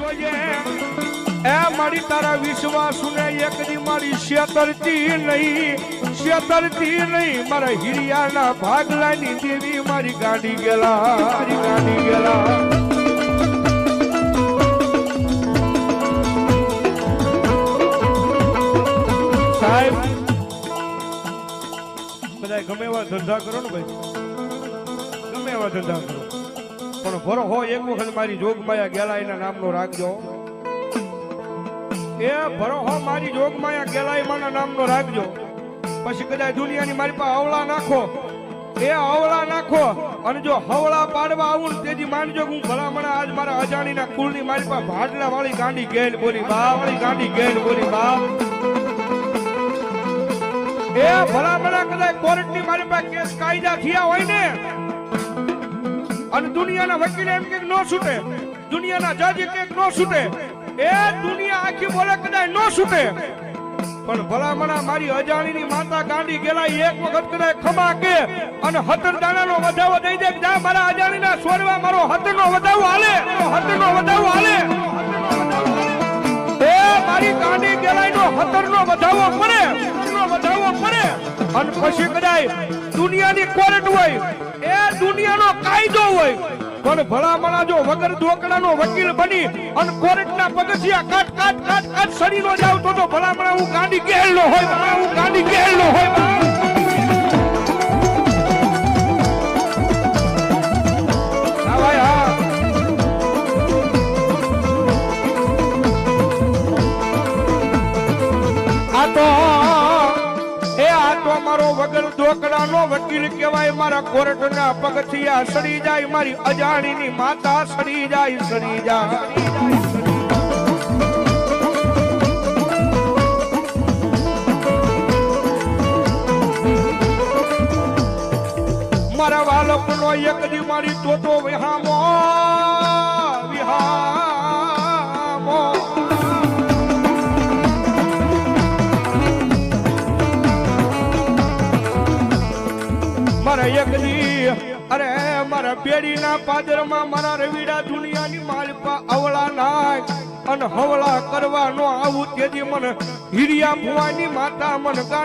જોઈએ. મારી તારા વિશ્વાસ એકની મારી શેતરતી નહીં શેતરતી નહીં. મારા હિરિયાના ભાગલાની દેવી મારી ગાડી ગેલા મારી ગાડી ગેલા સાહેબ ગમે એવા ધંધા કરો ને ભાઈ. ગમે એવા ધંધા કરો. પણ ભરો હો એક વખત મારી જોગમાયા ગેલા એના નામનો રાખજો. એ ભરો હો મારી જોગમાયા ગેલા માના નામનો રાખજો. પછી કદાચ દુનિયાની મારી પાસે અવળા નાખો. એ અવળા નાખો અને જો હવળા પાડવા આવું તેથી માનજો હું ભલામણા આજ મારા અજાણીના કુળની મારી પાસે ભાડલા વાળી ગાંડી ગેલ બોલી બા વાળી ગાંડી ગેલ બોલી, બા. એ ભલામણા કદાચ કોર્ટની મારી પાસે કેસ કાયદા થયા હોય ને અને દુનિયાના વકીલ એમ કે નો છૂટે. દુનિયાના જજ કે નો છૂટે. એ દુનિયા આખી બોલે કદાચ નો છૂટે. પણ ભલામણા મારી અજાણીની માતા ગાંડી ગેલા એક વખત કદાચ ખમા કે અને હતર દાણાનો વધાવો દઈ દે જા મારા અજાણીના સ્વરવા મારો હતરનો વધાવો હાલે. હતરનો વધાવો હાલે. એ મારી ગાંડી ગેલાઈનો હતરનો વધાવો મળે. અને પછી કદાચ દુનિયાની કોર્ટ હોય, એ દુનિયાનો કાયદો હોય. પણ ભલામણા જો વગર ધોકડાનો વકીલ બની અને કોર્ટના પગથિયા કાટ કાટ કાટ કાટ સડીનો જાવ તો તો ભલામણા હું ગાંડી ગેલનો હોય હું ગાંડી ગેલનો હોય. તો મારો વગર દોકડાનો વકીલ કહેવાય. મારા કોર્ટના પગથિયા સડી જાય. મારી અજાણીની માતા સડી જાય સડી જાય. મારા વાલકનો એક દી મારી તોતો વિહામો વિહામો. મારા એક અરે મારા બેડીના પાદરમાં મારા રવિડા દુનિયાની માલપા અવળા નાય અને હવળા કરવાનો આવું તેથી મને હિરિયા ભુવાની માતા મને